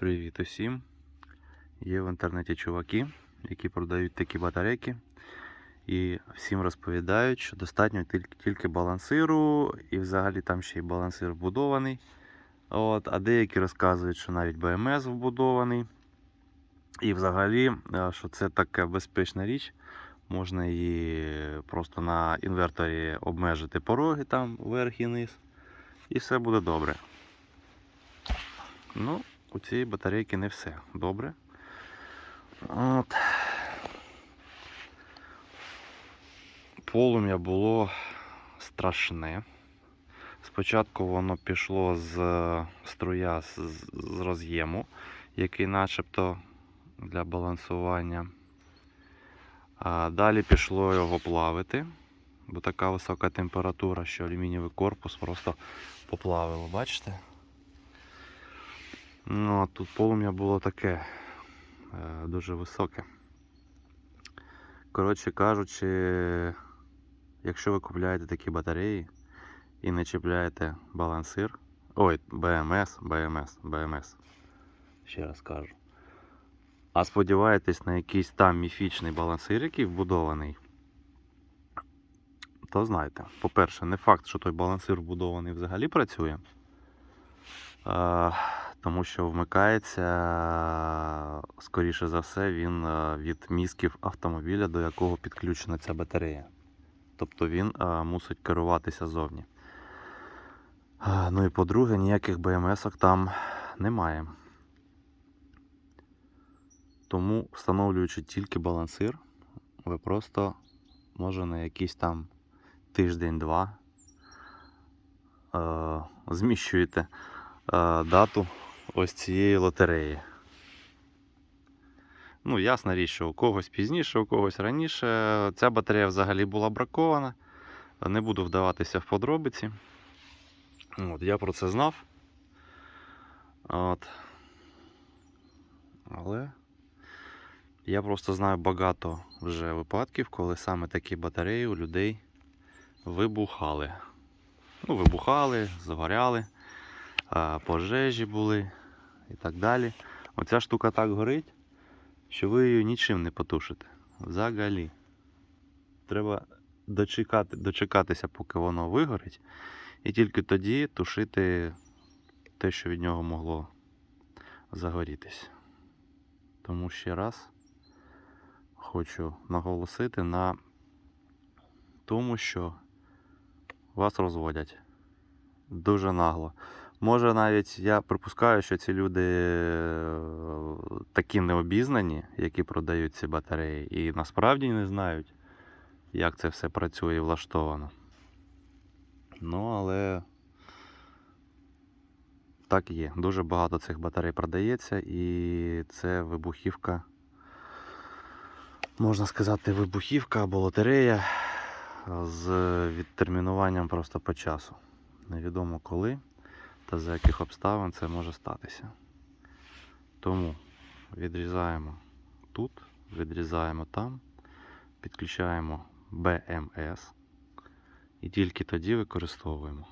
Привіт усім! Є в інтернеті чуваки, які продають такі батарейки. І всім розповідають, що достатньо тільки, балансиру, і взагалі там ще й балансир вбудований. От, а деякі розказують, що навіть БМС вбудований. І взагалі, е, що це така безпечна річ. Можна її просто на інверторі обмежити пороги там вверх і низ. І все буде добре. Ну, у цієї батарейки не все добре. От. Полум'я було страшне. Спочатку воно пішло з струя з, роз'єму, який начебто для балансування. А далі пішло його плавити, бо така висока температура, що алюмінієвий корпус просто поплавило, бачите? Ну, а тут полум'я було таке е, дуже високе. Коротше кажучи, якщо ви купляєте такі батареї і не чіпляєте балансир, ой, БМС, БМС, БМС, ще раз кажу. А сподіваєтесь на якийсь там міфічний балансир, який вбудований, то знайте, по-перше, не факт, що той балансир вбудований взагалі працює. Тому що вмикається, скоріше за все, він е, від мізків автомобіля, до якого підключена ця батарея. Тобто він е, мусить керуватися зовні. Е, Ну і по-друге, ніяких БМС-ок там немає. Тому, встановлюючи тільки балансир, ви просто може на якийсь там тиждень-два е, зміщуєте е, дату ось цієї лотереї. Ну, ясна річ, що у когось пізніше, у когось раніше. Ця батарея взагалі була бракована. Не буду вдаватися в подробиці. От, я про це знав. От. Але я просто знаю багато вже випадків, коли саме такі батареї у людей вибухали. Ну, вибухали, загоряли, пожежі були і так далі. Оця штука так горить, що ви її нічим не потушите. Взагалі. Треба дочекати, дочекатися, поки воно вигорить, і тільки тоді тушити те, що від нього могло загорітись. Тому ще раз хочу наголосити на тому, що вас розводять дуже нагло. Може навіть я припускаю, що ці люди е, такі необізнані, які продають ці батареї, і насправді не знають, як це все працює і влаштовано. Ну, але так є. Дуже багато цих батарей продається, і це вибухівка, можна сказати, вибухівка або лотерея з відтермінуванням просто по часу. Невідомо коли та за яких обставин це може статися. Тому відрізаємо тут, відрізаємо там, підключаємо BMS і тільки тоді використовуємо.